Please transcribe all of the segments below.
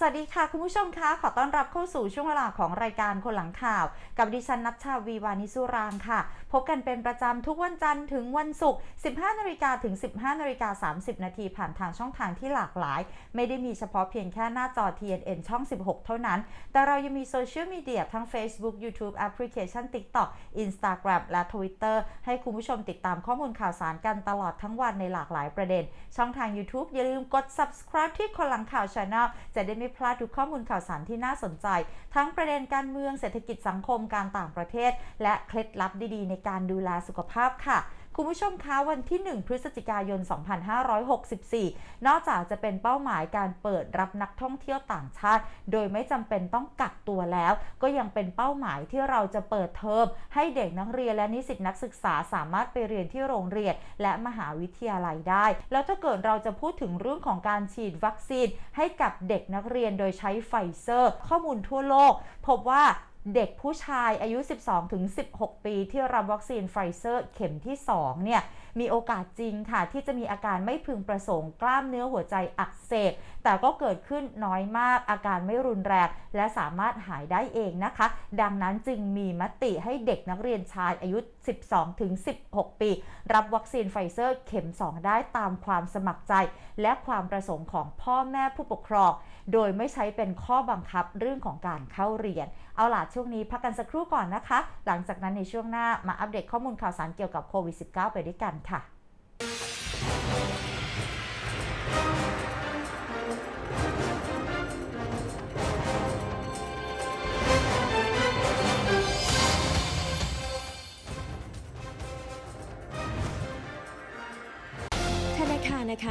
สวัสดีค่ะ คุณผู้ชมคะขอต้อนรับเข้าสู่ช่วงเวลาของรายการคนหลังข่าว กับดิฉันนัชชาวีวานิสุรางค่ะ พบกันเป็นประจำทุกวันจันทร์ถึงวันศุกร์ 15นาฬิกาถึง 15นาฬิกา30 นาทีผ่านทางช่องทางที่หลากหลาย ไม่ได้มีเฉพาะเพียงแค่หน้าจอ TNN ช่อง 16 เท่านั้น แต่เรายังมีโซเชียลมีเดียทั้ง Facebook YouTube แอปพลิเคชัน TikTok Instagram และ Twitter ให้คุณผู้ชมติดตามข้อมูลข่าวสารกันตลอดทั้งวันในหลากหลายประเด็น ช่องทาง YouTube อย่าลืมกด subscribe ที่คนหลังข่าว Channel จะได้ไม่พลาดทุกข้อมูลข่าวสารที่น่าสนใจ ทั้งประเด็นการเมืองเศรษฐกิจสังคมการต่างประเทศ และเคล็ดลับดีๆ ในการดูแลสุขภาพค่ะ คุณผู้ชมคะวันที่ 1 พฤศจิกายน 2564 นอกจากจะเป็นเป้าหมายการเปิดรับนักท่องเที่ยวต่างชาติ โดยไม่จำเป็นต้องกักตัวแล้ว ก็ยังเป็นเป้าหมายที่เราจะเปิดเทอมให้เด็กนักเรียนและนิสิตนักศึกษาสามารถไปเรียนที่โรงเรียนและมหาวิทยาลัยได้ แล้วถ้าเกิดเราจะพูดถึงเรื่องของการฉีดวัคซีนให้กับเด็กนักเรียนโดยใช้ไฟเซอร์ ข้อมูลทั่วโลก พบว่า เด็กผู้ชายอายุ 12 ถึง 16 ปีที่รับวัคซีนไฟเซอร์เข็มที่ 2 เนี่ย มีโอกาสจริงค่ะ ที่จะมีอาการไม่พึงประสงค์กล้ามเนื้อหัวใจอักเสบ แต่ก็เกิดขึ้นน้อยมากอาการไม่รุนแรง และสามารถหายได้เองนะคะ ดังนั้นจึงมีมติให้เด็กนักเรียนชายอายุ 12 ถึง 16 ปี รับวัคซีนไฟเซอร์เข็ม 2 ได้ตามความสมัครใจ และความประสงค์ของพ่อแม่ผู้ปกครอง โดยไม่ใช้เป็นข้อบังคับเรื่องของการเข้าเรียน เอาล่ะช่วงนี้พักกันสักครู่ก่อนนะคะ หลังจากนั้นในช่วงหน้ามาอัปเดตข้อมูลข่าวสารเกี่ยวกับโควิด -19 ไปด้วยกันค่ะ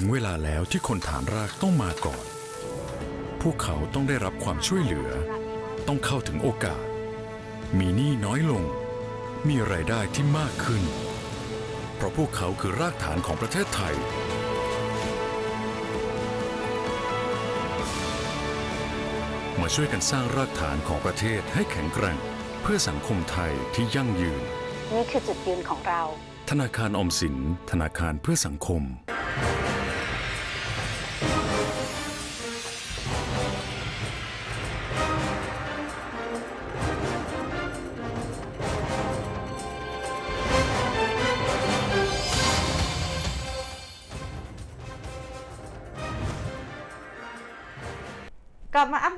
ถึงเวลาแล้วที่คนฐานรากต้องมาก่อน พวกเขาต้องได้รับความช่วยเหลือ ต้องเข้าถึงโอกาส มีหนี้น้อยลง มีรายได้ที่มากขึ้น เพราะพวกเขาคือรากฐานของประเทศไทย มาช่วยกันสร้างรากฐานของประเทศให้แข็งแกร่ง เพื่อสังคมไทยที่ยั่งยืน นี่คือจุดยืนของเรา ธนาคารออมสิน ธนาคารเพื่อสังคม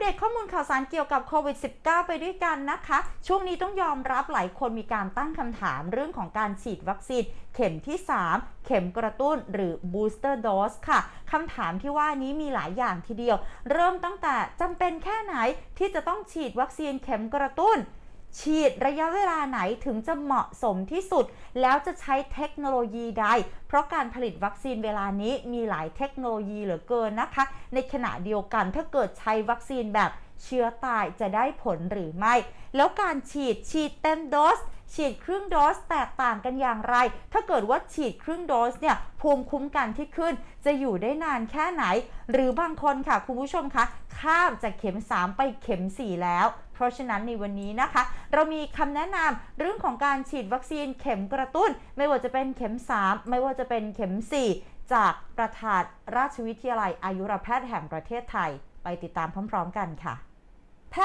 ดตข้อมูลข่าวสารเกี่ยวกับโควิด -19 ไปด้วยกันนะคะ ช่วงนี้ต้องยอมรับหลายคนมีการตั้งคำถามเรื่องของการฉีดวัคซีนเข็มที่ 3 เข็มกระตุ้นหรือ booster dose ค่ะคำถามที่ว่านี้มีหลายอย่างทีเดียว เริ่มตั้งแต่จำเป็นแค่ไหนที่จะต้องฉีดวัคซีนเข็มกระตุ้น ฉีดระยะเวลาไหนถึงจะเหมาะสมที่สุด แล้วจะใช้เทคโนโลยีใด เพราะการผลิตวัคซีนเวลานี้มีหลายเทคโนโลยีเหลือเกินนะคะ ในขณะเดียวกันถ้าเกิดใช้วัคซีนแบบเชื้อตายจะได้ผลหรือไม่ แล้วการฉีดฉีดเต็มโดส ฉีดครึ่งโดสแตกต่างกันอย่างไร ถ้าเกิดว่าฉีดครึ่งโดสเนี่ยภูมิคุ้มกันที่ขึ้น จะอยู่ได้นานแค่ไหน หรือบางคนค่ะคุณผู้ชมคะข้ามจากเข็ม 3 ไปเข็ม 4 แล้ว เพราะฉะนั้นในวันนี้นะคะ เรามีคำแนะนำเรื่องของการฉีดวัคซีนเข็มกระตุ้น ไม่ว่าจะเป็นเข็ม 3 ไม่ว่าจะเป็นเข็ม 4 จากประธานราชวิทยาลัยอายุรแพทย์แห่งประเทศไทย ไปติดตามพร้อม ๆ กันค่ะ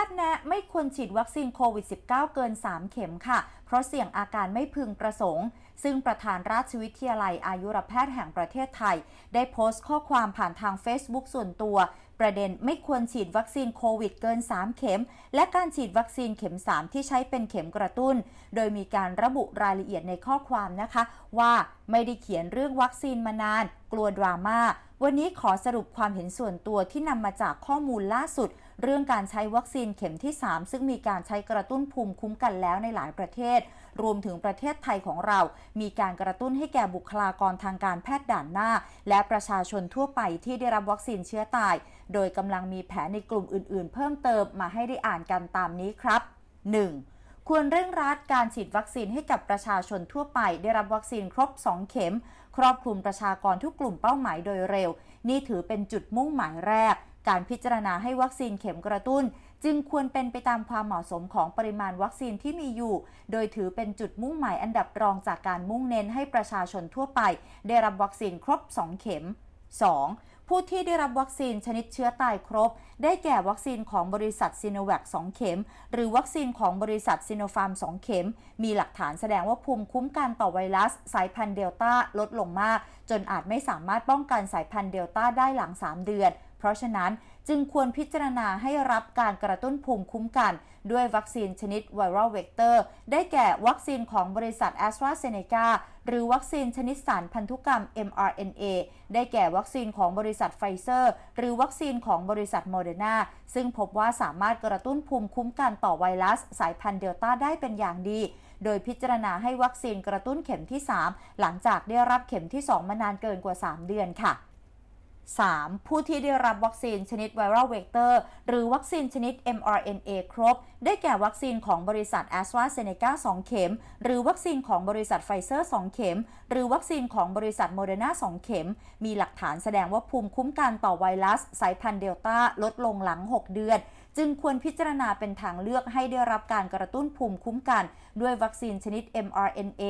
ทย์แนะไม่ควรฉีดวัคซีนโควิด -19 เกิน 3 เข็มค่ะ เพราะเสี่ยงอาการไม่พึงประสงค์ ซึ่งประธานราชวิทยาลัยอายุรแพทย์แห่งประเทศไทย ได้โพสต์ข้อความผ่านทาง Facebook ส่วนตัว ประเด็นไม่ควรฉีดวัคซีนโควิดเกิน 3 เข็ม และการฉีดวัคซีนเข็ม 3 ที่ใช้เป็นเข็มกระตุ้น โดยมีการระบุรายละเอียดในข้อความนะคะ ว่าไม่ได้เขียนเรื่องวัคซีนมานาน กลัวดราม่า วันนี้ขอสรุปความเห็นส่วนตัวที่นำมาจากข้อมูลล่าสุด เรื่องการใช้วัคซีนเข็มที่ 3 ซึ่งมีการใช้กระตุ้นภูมิคุ้มกันแล้วในหลายประเทศ รวมถึงประเทศไทยของเรา มีการกระตุ้นให้แก่บุคลากรทางการแพทย์ด่านหน้า และประชาชนทั่วไปที่ได้รับวัคซีนเชื้อตาย โดยกำลังมีแผนในกลุ่มอื่น ๆ เพิ่มเติมมาให้ได้อ่านกันตามนี้ครับ 1. ควรเร่งรัดการฉีดวัคซีนให้กับประชาชนทั่วไปได้รับวัคซีนครบ 2 เข็ม ครอบคลุมประชากรทุกกลุ่มเป้าหมายโดยเร็ว นี่ถือเป็นจุดมุ่งหมายแรก การพิจารณาให้วัคซีนเข็มกระตุ้น จึงควรเป็นไปตามความเหมาะสมของปริมาณวัคซีนที่มีอยู่ โดยถือเป็นจุดมุ่งหมายอันดับรองจากการมุ่งเน้นให้ประชาชนทั่วไป ได้รับวัคซีนครบ 2 เข็ม 2. ผู้ที่ได้รับวัคซีนชนิดเชื้อตายครบ ได้แก่วัคซีนของบริษัทซีโนแวค2เข็ม หรือวัคซีนของบริษัทซีโนฟาร์ม 2 เข็ม มีหลักฐานแสดงว่าภูมิคุ้มกันต่อไวรัส สายพันธุ์เดลต้าลดลงมาก จนอาจไม่สามารถป้องกันสายพันธุ์เดลต้าได้หลัง 3 เดือน เพราะฉะนั้นจึงควรพิจารณาให้รับการกระตุ้นภูมิคุ้มกัน ด้วยวัคซีนชนิดไวรัลเวกเตอร์ ได้แก่วัคซีนของบริษัท a s t r a z เซ e c a หรือวัคซีนชนิดสารพันธุกรรม mRNA ได้แก่วัคซีนของบริษัทไฟเซอร์ หรือวัคซีนของบริษัทโมเดอร์นาซึ่งพบว่าสามารถกระตุ้นภูมิคุ้มกันต่อไวรัส สายพันธุ์เดลต้าได้เป็นอย่างดี โดยพิจารณาให้วัคซีนกระตุ้นเข็มที่ 3 หลังจากได้รับเข็มที่ 2 มานานเกินกว่า 3 เดือนค่ะ 3. ผู้ที่ได้รับวัคซีนชนิดไวรัลเวกเตอร์หรือวัคซีนชนิด mRNA ครบ ได้แก่วัคซีนของบริษัท a s t r a z เซ e c a 2 เข็ม หรือวัคซีนของบริษัทไฟเซอร์ 2 เข็ม หรือวัคซีนของบริษัทโมเดอร์นา2 เข็ม มีหลักฐานแสดงว่าภูมิคุ้มกันต่อไวรัส สายพันธุ์เดลต้าลดลงหลัง 6 เดือน จึงควรพิจารณาเป็นทางเลือกให้ได้รับการกระตุ้นภูมิคุ้มกัน ด้วยวัคซีนชนิด mRNA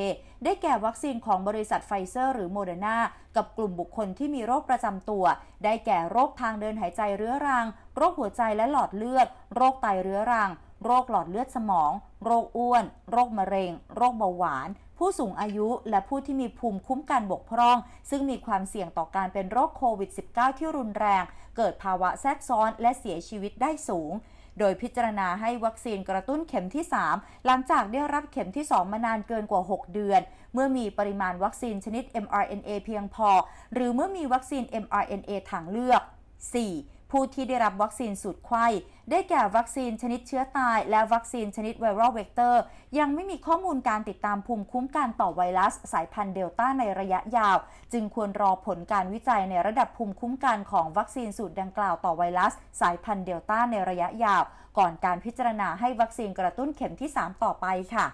ได้แก่วัคซีนของบริษัทไฟเซอร์หรือโมเดอร์นากับกลุ่มบุคคลที่มีโรคประจำตัว ได้แก่โรคทางเดินหายใจเรื้อรัง โรคหัวใจและหลอดเลือด โรคไตเรื้อรัง โรคหลอดเลือดสมอง โรคอ้วน โรคมะเร็ง โรคเบาหวาน ผู้สูงอายุและผู้ที่มีภูมิคุ้มกันบกพร่อง ซึ่งมีความเสี่ยงต่อการเป็นโรคโควิด -19 ที่รุนแรง เกิดภาวะแทรกซ้อนและเสียชีวิตได้สูงโดยพิจารณาให้วัคซีนกระตุ้นเข็มที่ 3 หลังจากได้รับเข็มที่ 2 มานานเกินกว่า 6 เดือน เมื่อมีปริมาณวัคซีนชนิด mRNA เพียงพอ หรือเมื่อมีวัคซีน mRNA ทางเลือก 4. ผู้ที่ได้รับวัคซีนสูตรไข้ได้แก่วัคซีนชนิดเชื้อตาย และวัคซีนชนิดไวรัลเวกเตอร์ ยังไม่มีข้อมูลการติดตามภูมิคุ้มกันต่อไวรัส สายพันธุ์เดลต้าในระยะยาว จึงควรรอผลการวิจัยในระดับภูมิคุ้มกันของวัคซีนสูตรดังกล่าวต่อไวรัส สายพันธุ์เดลต้าในระยะยาว ก่อนการพิจารณาให้วัคซีนกระตุ้นเข็มที่ 3 ต่อไปค่ะ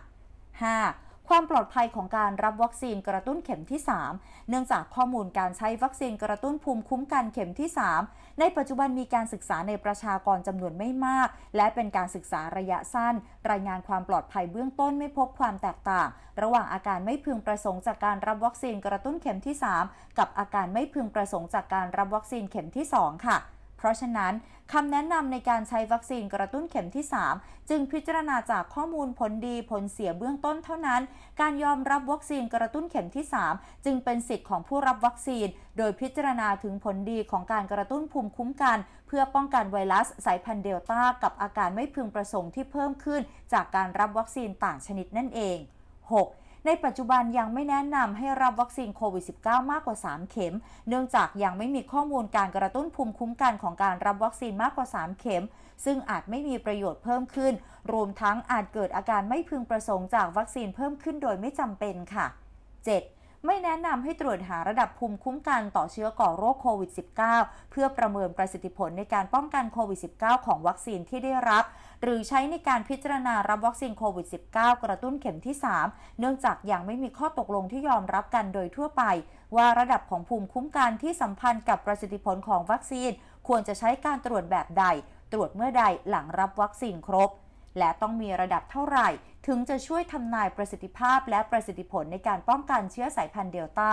5. ความปลอดภัยของการรับวัคซีนกระตุ้นเข็มที่ 3 เนื่องจากข้อมูลการใช้วัคซีนกระตุ้นภูมิคุ้มกันเข็มที่ 3 ในปัจจุบันมีการศึกษาในประชากรจำนวนไม่มาก และเป็นการศึกษาระยะสั้น รายงานความปลอดภัยเบื้องต้นไม่พบความแตกต่าง ระหว่างอาการไม่พึงประสงค์จากการรับวัคซีนกระตุ้นเข็มที่ 3 กับอาการไม่พึงประสงค์จากการรับวัคซีนเข็มที่ 2 ค่ะ เพราะฉะนั้นคำแนะนำในการใช้วัคซีนกระตุ้นเข็มที่ 3 จึงพิจารณาจากข้อมูลผลดีผลเสียเบื้องต้นเท่านั้น การยอมรับวัคซีนกระตุ้นเข็มที่ 3 จึงเป็นสิทธิ์ของผู้รับวัคซีน โดยพิจารณาถึงผลดีของการกระตุ้นภูมิคุ้มกัน เพื่อป้องกันไวรัสสายพันธุ์เดลต้ากับอาการไม่พึงประสงค์ที่เพิ่มขึ้น จากการรับวัคซีนต่างชนิดนั่นเอง 6. ในปัจจุบันยังไม่แนะนำให้รับวัคซีนโควิด -19 มากกว่า 3 เข็ม เนื่องจากยังไม่มีข้อมูลการกระตุ้นภูมิคุ้มกันของการรับวัคซีนมากกว่า 3 เข็ม ซึ่งอาจไม่มีประโยชน์เพิ่มขึ้น รวมทั้งอาจเกิดอาการไม่พึงประสงค์จากวัคซีนเพิ่มขึ้นโดยไม่จำเป็นค่ะ 7. ไม่แนะนำให้ตรวจหาระดับภูมิคุ้มกันต่อเชื้อก่อโรคโควิด -19 เพื่อประเมินประสิทธิผลในการป้องกันโควิด -19 ของวัคซีนที่ได้รับ หรือใช้ในการพิจารณารับวัคซีนโควิด -19 กระตุ้นเข็มที่ 3 เนื่องจากยังไม่มีข้อตกลงที่ยอมรับกันโดยทั่วไป ว่าระดับของภูมิคุ้มกันที่สัมพันธ์กับประสิทธิผลของวัคซีน ควรจะใช้การตรวจแบบใด ตรวจเมื่อใดหลังรับวัคซีนครบ และต้องมีระดับเท่าไหร่ ถึงจะช่วยทำนายประสิทธิภาพและประสิทธิผลในการป้องกันเชื้อสายพันธุ์เดลต้า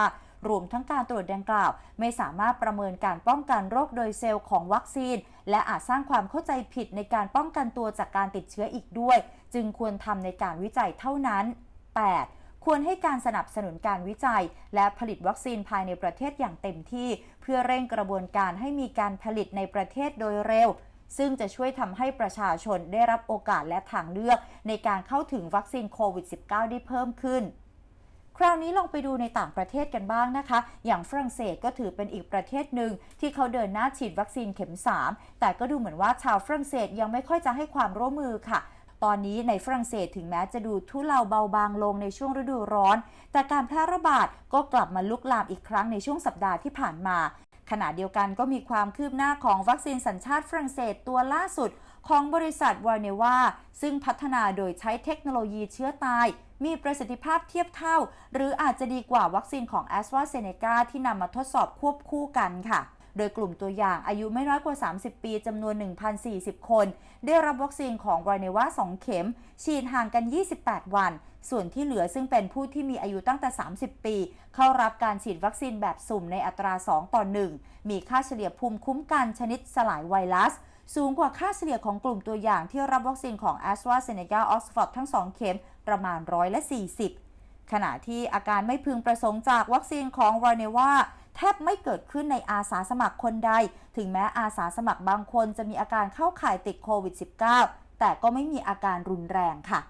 รวมทั้งการตรวจดังกล่าว ไม่สามารถประเมินการป้องกันโรคโดยเซลล์ของวัคซีน และอาจสร้างความเข้าใจผิดในการป้องกันตัวจากการติดเชื้ออีกด้วย จึงควรทำในการวิจัยเท่านั้น 8. ควรให้การสนับสนุนการวิจัย และผลิตวัคซีนภายในประเทศอย่างเต็มที่ เพื่อเร่งกระบวนการให้มีการผลิตในประเทศโดยเร็ว ซึ่งจะช่วยทำให้ประชาชนได้รับโอกาสและทางเลือกในการเข้าถึงวัคซีนโควิด -19 ได้เพิ่มขึ้น คราวนี้ลองไปดูในต่างประเทศกันบ้างนะคะ อย่างฝรั่งเศสก็ถือเป็นอีกประเทศหนึ่งที่เขาเดินหน้าฉีดวัคซีนเข็ม 3 แต่ก็ดูเหมือนว่าชาวฝรั่งเศสยังไม่ค่อยจะให้ความร่วมมือค่ะตอนนี้ในฝรั่งเศสถึงแม้จะดูทุเลาเบาบางลงในช่วงฤดูร้อน แต่การแพร่ระบาดก็กลับมาลุกลามอีกครั้งในช่วงสัปดาห์ที่ผ่านมา ขณะเดียวกันก็มีความคืบหน้าของวัคซีนสัญชาติฝรั่งเศสตัวล่าสุด ของบริษัทวาเนวาซึ่งพัฒนาโดยใช้เทคโนโลยีเชื้อตาย มีประสิทธิภาพเทียบเท่า หรืออาจจะดีกว่าวัคซีนของ a s t r a z เซ e c a ที่นำมาทดสอบควบคู่กันค่ะ โดยกลุ่มตัวอย่างอายุไม่น้อยกว่า 30 ปีจำนวน 1,040 คน ได้รับวัคซีนของวเนวา2 เข็ม ฉีดห่างกัน 28 วัน ส่วนที่เหลือซึ่งเป็นผู้ที่มีอายุตั้งแต่ 30 ปี เข้ารับการฉีดวัคซีนแบบสุ่มในอัตรา 2 ต่อ 1 มีค่าเฉลี่ยภูมิคุ้มกันชนิดสลายไวรัส สูงกว่าค่าเฉลี่ยของกลุ่มตัวอย่างที่รับวัคซีนของ a s t r a z เซ e c a Oxford ทั้ง 2 เข็มประมาณร้อยละ 40 ขณะที่อาการไม่พึงประสงค์จากวัคซีนของวาเนวาแทบไม่เกิดขึ้นในอาสาสมัครคนใด ถึงแม้อาสาสมัครบางคนจะมีอาการเข้าข่ายติดโควิด -19 แต่ก็ไม่มีอาการรุนแรงค่ะ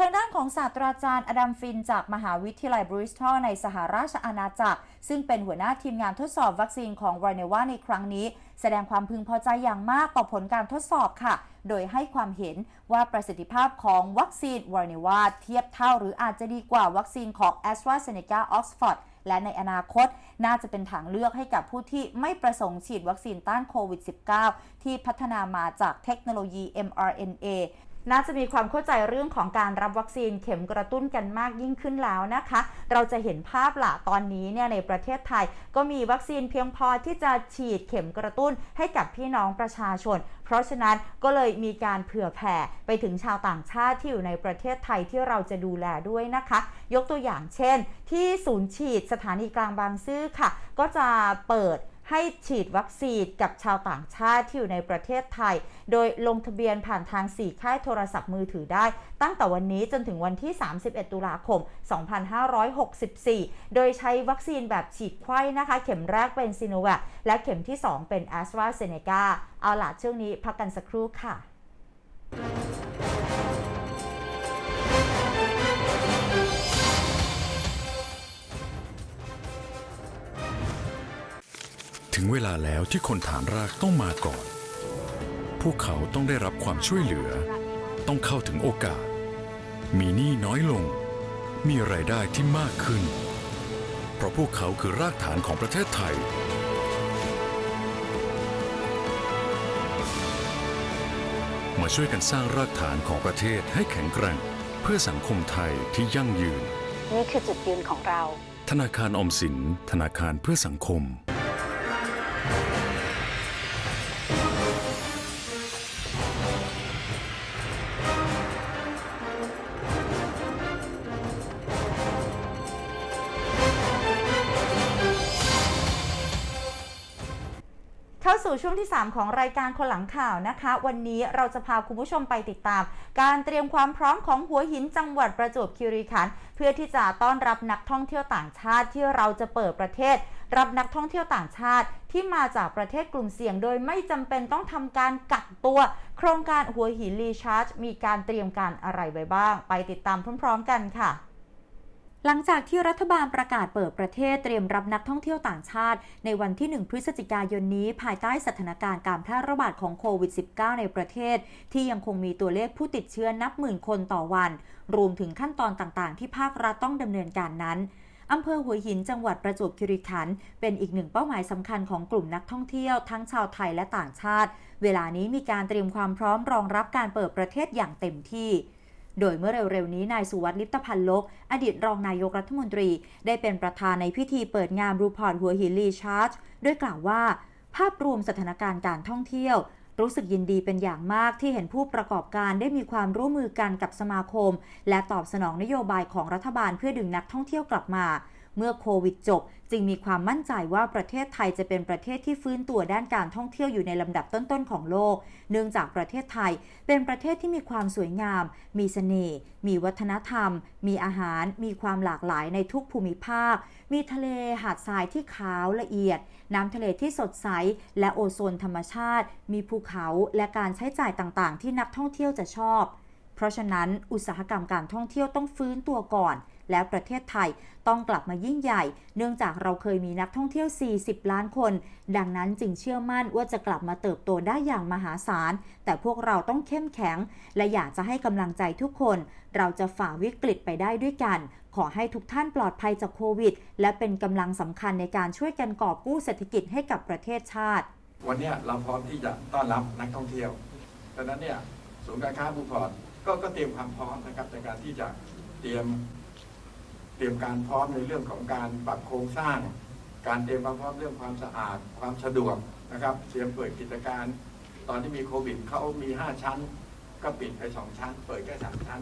ทางด้านของศาสตราจารย์อดัมฟินจากมหาวิทยาลัยบริสตอลในสหราชอาณาจักร ซึ่งเป็นหัวหน้าทีมงานทดสอบวัคซีนของวาเนวาในครั้งนี้ แสดงความพึงพอใจอย่างมากต่อผลการทดสอบค่ะ โดยให้ความเห็นว่าประสิทธิภาพของวัคซีนวาเนวาเทียบเท่าหรืออาจจะดีกว่าวัคซีนของ a s t r a z เซ e c a Oxford และในอนาคตน่าจะเป็นทางเลือกให้กับผู้ที่ไม่ประสงค์ฉีดวัคซีนต้านโควิด -19 ที่พัฒนามาจากเทคโนโลยี mRNA น่าจะมีความเข้าใจเรื่องของการรับวัคซีนเข็มกระตุ้นกันมากยิ่งขึ้นแล้วนะคะ เราจะเห็นภาพละตอนนี้เนี่ยในประเทศไทย ก็มีวัคซีนเพียงพอที่จะฉีดเข็มกระตุ้นให้กับพี่น้องประชาชน เพราะฉะนั้นก็เลยมีการเผื่อแผ่ไปถึงชาวต่างชาติที่อยู่ในประเทศไทยที่เราจะดูแลด้วยนะคะ ยกตัวอย่างเช่น ที่ศูนย์ฉีดสถานีกลางบางซื่อค่ะ ก็จะเปิด ให้ฉีดวัคซีนกับชาวต่างชาติที่อยู่ในประเทศไทย โดยลงทะเบียนผ่านทาง 4 ค่ายโทรศัพท์มือถือได้ ตั้งแต่วันนี้จนถึงวันที่ 31 ตุลาคม 2564 โดยใช้วัคซีนแบบฉีดไข้นะคะ เข็มแรกเป็นซีโนแวคและเข็มที่ 2 เป็น a s t r a z เซ e c a เอาล่ะช่วงนี้พักกันสักครู่ค่ะ ถึงเวลาแล้วที่คนฐานรากต้องมาก่อน พวกเขาต้องได้รับความช่วยเหลือ ต้องเข้าถึงโอกาส มีหนี้น้อยลง มีรายได้ที่มากขึ้น เพราะพวกเขาคือรากฐานของประเทศไทย มาช่วยกันสร้างรากฐานของประเทศให้แข็งแกร่ง เพื่อสังคมไทยที่ยั่งยืน นี่คือจุดยืนของเรา ธนาคารออมสิน ธนาคารเพื่อสังคม เข้าสู่ช่วงที่ 3 ของรายการคนหลังข่าวนะคะ วันนี้เราจะพาคุณผู้ชมไปติดตาม การเตรียมความพร้อมของหัวหินจังหวัดประจวบคีรีขันธ์เพื่อที่จะต้อนรับนักท่องเที่ยวต่างชาติที่เราจะเปิดประเทศ รับนักท่องเที่ยวต่างชาติที่มาจากประเทศกลุ่มเสี่ยง โดยไม่จำเป็นต้องทำการกักตัว โครงการหัวหินรีชาร์จมีการเตรียมการอะไรไว้บ้าง ไปติดตามพร้อม ๆ กันค่ะ หลังจากที่รัฐบาลประกาศเปิดประเทศเตรียมรับนักท่องเที่ยวต่างชาติ ในวันที่ 1 พฤศจิกายนนี้ ภายใต้สถานการณ์การแพร่ระบาดของโควิด -19 ในประเทศ ที่ยังคงมีตัวเลขผู้ติดเชื้อนับหมื่นคนต่อวัน รวมถึงขั้นตอนต่างๆ ที่ภาครัฐต้องดำเนินการนั้นอำเภอหัวหินจังหวัดประจวบคีรีขันธ์เป็นอีกหนึ่งเป้าหมายสำคัญของกลุ่มนักท่องเที่ยวทั้งชาวไทยและต่างชาติ เวลานี้มีการเตรียมความพร้อมรองรับการเปิดประเทศอย่างเต็มที่ โดยเมื่อเร็วๆนี้นายสุวัสดิ์ลิปตพันลบอดีตรองนายกรัฐมนตรี ได้เป็นประธานในพิธีเปิดงานรูพอร์ตหัวหินรีชาร์จด้วยกล่าวว่า ภาพรวมสถานการณ์การท่องเที่ยวรู้สึกยินดีเป็นอย่างมากที่เห็นผู้ประกอบการได้มีความร่วมมือกันกับสมาคม และตอบสนองนโยบายของรัฐบาลเพื่อดึงนักท่องเที่ยวกลับมา เมื่อโควิดจบ จึงมีความมั่นใจว่าประเทศไทยจะเป็นประเทศที่ฟื้นตัวด้านการท่องเที่ยวอยู่ในลำดับต้นๆของโลก เนื่องจากประเทศไทย เป็นประเทศที่มีความสวยงาม มีเสน่ห์ มีวัฒนธรรม มีอาหาร มีความหลากหลายในทุกภูมิภาค มีทะเลหาดทรายที่ขาวละเอียด น้ำทะเลที่สดใส และโอโซนธรรมชาติ มีภูเขาและการใช้จ่ายต่างๆ ที่นักท่องเที่ยวจะชอบ เพราะฉะนั้นอุตสาหกรรมการท่องเที่ยวต้องฟื้นตัวก่อน และประเทศไทยต้องกลับมายิ่งใหญ่ เนื่องจากเราเคยมีนักท่องเที่ยว 40 ล้านคน ดังนั้นจึงเชื่อมั่นว่าจะกลับมาเติบโตได้อย่างมหาศาล แต่พวกเราต้องเข้มแข็ง และอยากจะให้กำลังใจทุกคน เราจะฝ่าวิกฤตไปได้ด้วยกัน ขอให้ทุกท่านปลอดภัยจากโควิด และเป็นกำลังสำคัญในการช่วยกันกอบกู้เศรษฐกิจให้กับประเทศชาติ วันนี้เราพร้อมที่จะต้อนรับนักท่องเที่ยวดังนั้นเนี่ยศูนย์การค้าบูพอร์ตก็ก็เตรียมความพร้อมนะครับในการที่จะเตรียม เตรียมการพร้อมในเรื่องของการปรับโครงสร้าง การเตรียมความพร้อมเรื่องความสะอาด ความสะดวกนะครับเตรียมเปิดกิจการ ตอนที่มีโควิดเขามี 5 ชั้น ก็ปิดไป 2 ชั้น เปิดแค่3ชั้น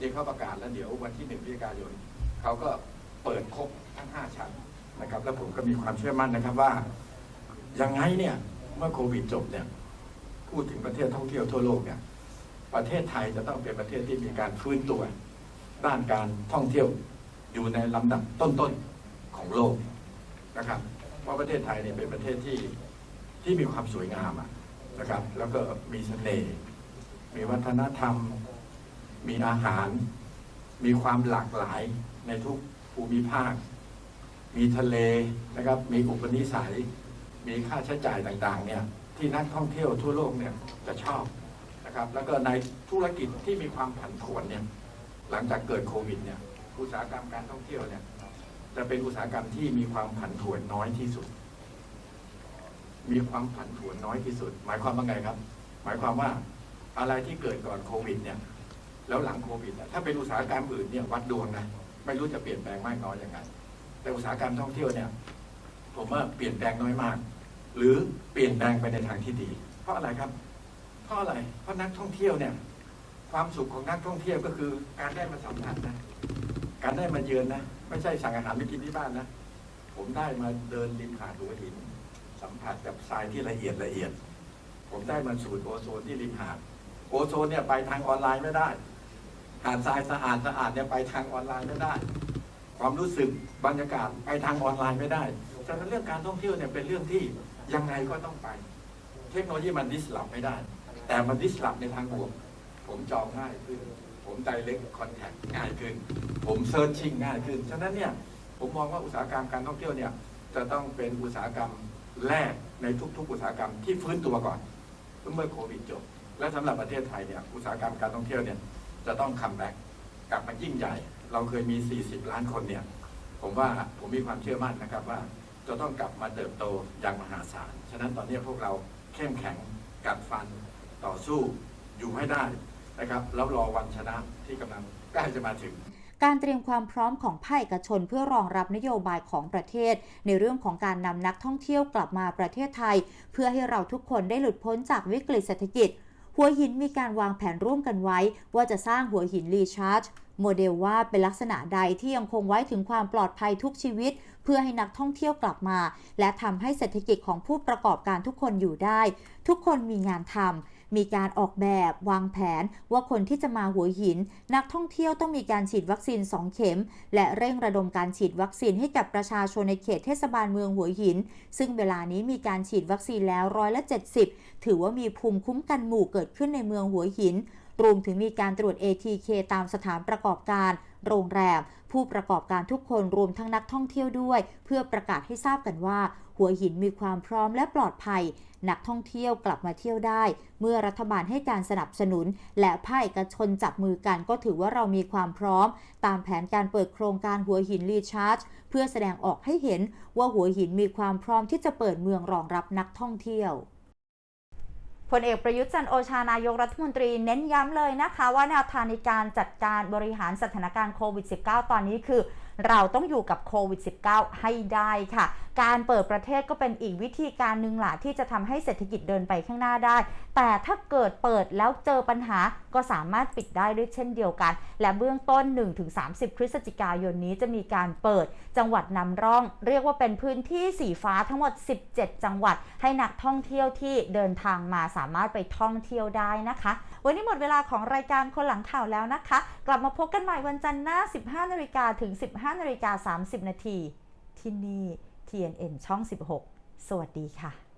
นี่เขาประกาศแล้วเดี๋ยววันที่1พฤศจิกายนเขาก็เปิดครบทั้ง 5 ชั้นนะครับแล้วผมก็มีความเชื่อมั่นนะครับว่ายังไงเนี่ยเมื่อโควิดจบเนี่ยพูดถึงประเทศท่องเที่ยวทั่วโลกเนี่ยประเทศไทยจะต้องเป็นประเทศที่มีการฟื้นตัวด้านการท่องเที่ยว อยู่ในลำดับต้นๆของโลกนะครับเพราะประเทศไทยเนี่ยเป็นประเทศที่ที่มีความสวยงามอะนะครับ แล้วก็มีเสน่ห์มีวัฒนธรรม มีอาหาร มีความหลากหลายในทุกภูมิภาค มีทะเลนะครับ มีอุปนิสัย มีค่าใช้จ่ายต่างๆเนี่ยที่นักท่องเที่ยวทั่วโลกเนี่ยจะชอบนะครับ แล้วก็ในธุรกิจที่มีความผันผวนเนี่ยหลังจากเกิดโควิดเนี่ย อุตสาหกรรมการท่องเที่ยวเนี่ยจะเป็นอุตสาหกรรมที่มีความผันผวนน้อยที่สุด มีความผันผวนน้อยที่สุด หมายความว่าไงครับ หมายความว่าอะไรที่เกิดก่อนโควิดเนี่ย แล้วหลังโควิดถ้าเป็นอุตสาหกรรมอื่นเนี่ยวัดดวงนะไม่รู้จะเปลี่ยนแปลงมากน้อยยังไงแต่อุตสาหกรรมท่องเที่ยวเนี่ย ผมว่าเปลี่ยนแปลงน้อยมาก หรือเปลี่ยนแปลงไปในทางที่ดี เพราะอะไรครับเพราะอะไรเพราะนักท่องเที่ยวเนี่ย ความสุขของนักท่องเที่ยวก็คือการได้มาสัมผัสนะ การได้มาเยือนนะ ไม่ใช่สั่งอาหารไปกินที่บ้านนะ ผมได้มาเดินริมหาดหัวหิน สัมผัสกับทรายที่ละเอียดละเอียด ผมได้มาสูดโอโซนที่ริมหาด โอโซนเนี่ยไปทางออนไลน์ไม่ได้ หาดทรายสะอาดสะอาดเนี่ยไปทางออนไลน์ไม่ได้ ความรู้สึกบรรยากาศไปทางออนไลน์ไม่ได้ฉะนั้นเรื่องการท่องเที่ยวเนี่ยเป็นเรื่องที่ยังไงก็ต้องไป เทคโนโลยีมันดิสลอฟไม่ได้ แต่มันดิสลอฟในทางบวก ผมจองง่ายขึ้น ผมไดเ c กคอนแทคง่ายขึ้น ผมเซิร์ชชิ่งง่ายขึ้น ฉะนั้นเนี่ยผมมองว่าอุตสาหกรรมการท่องเที่ยวเนี่ยจะต้องเป็นอุตสาหกรรมแรกในทุก ๆ อุตสาหกรรมที่ฟื้นตัวก่อนเมื่อโควิดจบ และสำหรับประเทศไทยเนี่ยอุตสาหกรรมการท่องเที่ยวเนี่ยจะต้องคัมแบ็กกลับมายิ่งใหญ่ เราเคยมี 40 ล้านคนเนี่ยผมว่าผมมีความเชื่อมั่นนะครับว่าจะต้องกลับมาเติบโตอย่างมหาศาล ฉะนั้นตอนนี้พวกเราเข้มแข็งกัดฟันต่อสู้อยู่ให้ได้ นะครับแล้วรอวันชนะที่กำลังใกล้จะมาถึงการเตรียมความพร้อมของภาคเอกชนเพื่อรองรับนโยบายของประเทศ ในเรื่องของการนำนักท่องเที่ยวกลับมาประเทศไทย เพื่อให้เราทุกคนได้หลุดพ้นจากวิกฤตเศรษฐกิจ หัวหินมีการวางแผนร่วมกันไว้ ว่าจะสร้างหัวหินรีชาร์จ โมเดลว่าเป็นลักษณะใดที่ยังคงไว้ถึงความปลอดภัยทุกชีวิต เพื่อให้นักท่องเที่ยวกลับมา และทำให้เศรษฐกิจของผู้ประกอบการทุกคนอยู่ได้ ทุกคนมีงานทำ มีการออกแบบวางแผนว่าคนที่จะมาหัวหิน นักท่องเที่ยวต้องมีการฉีดวัคซีน 2 เข็ม และเร่งระดมการฉีดวัคซีนให้กับประชาชนในเขตเทศบาลเมืองหัวหิน ซึ่งเวลานี้มีการฉีดวัคซีนแล้วร้อยละ 70 ถือว่ามีภูมิคุ้มกันหมู่เกิดขึ้นในเมืองหัวหิน รวมถึงมีการตรวจ ATK ตามสถานประกอบการ โรงแรม ผู้ประกอบการทุกคนรวมทั้งนักท่องเที่ยวด้วย เพื่อประกาศให้ทราบกันว่า หัวหินมีความพร้อมและปลอดภัย นักท่องเที่ยวกลับมาเที่ยวได้ เมื่อรัฐบาลให้การสนับสนุน และภาคเอกชนจับมือกันก็ถือว่าเรามีความพร้อม ตามแผนการเปิดโครงการหัวหินรีชาร์จ เพื่อแสดงออกให้เห็นว่าหัวหินมีความพร้อมที่จะเปิดเมืองรองรับนักท่องเที่ยว พลเอกประยุทธ์จันโอชานายกรัฐมนตรีเน้นย้ำเลยนะคะ ว่าแนวทางในการจัดการบริหารสถานการณ์โควิด -19 ตอนนี้คือ เราต้องอยู่กับโควิด -19 ให้ได้ค่ะ การเปิดประเทศก็เป็นอีกวิธีการหนึ่งหละที่จะทำให้เศรษฐกิจเดินไปข้างหน้าได้ แต่ถ้าเกิดเปิดแล้วเจอปัญหาก็สามารถปิดได้ด้วยเช่นเดียวกัน และเบื้องต้น 1-30 พฤศจิกายนนี้จะมีการเปิดจังหวัดนำร่อง เรียกว่าเป็นพื้นที่สีฟ้าทั้งหมด 17 จังหวัด ให้นักท่องเที่ยวที่เดินทางมาสามารถไปท่องเที่ยวได้นะคะ วันนี้หมดเวลาของรายการคนหลังข่าวแล้วนะคะ กลับมาพบกันใหม่วันจันทร์หน้า 15นาฬิกาถึง15นาฬิกา30 นาทีที่นี่ TNN ช่อง 16 สวัสดีค่ะ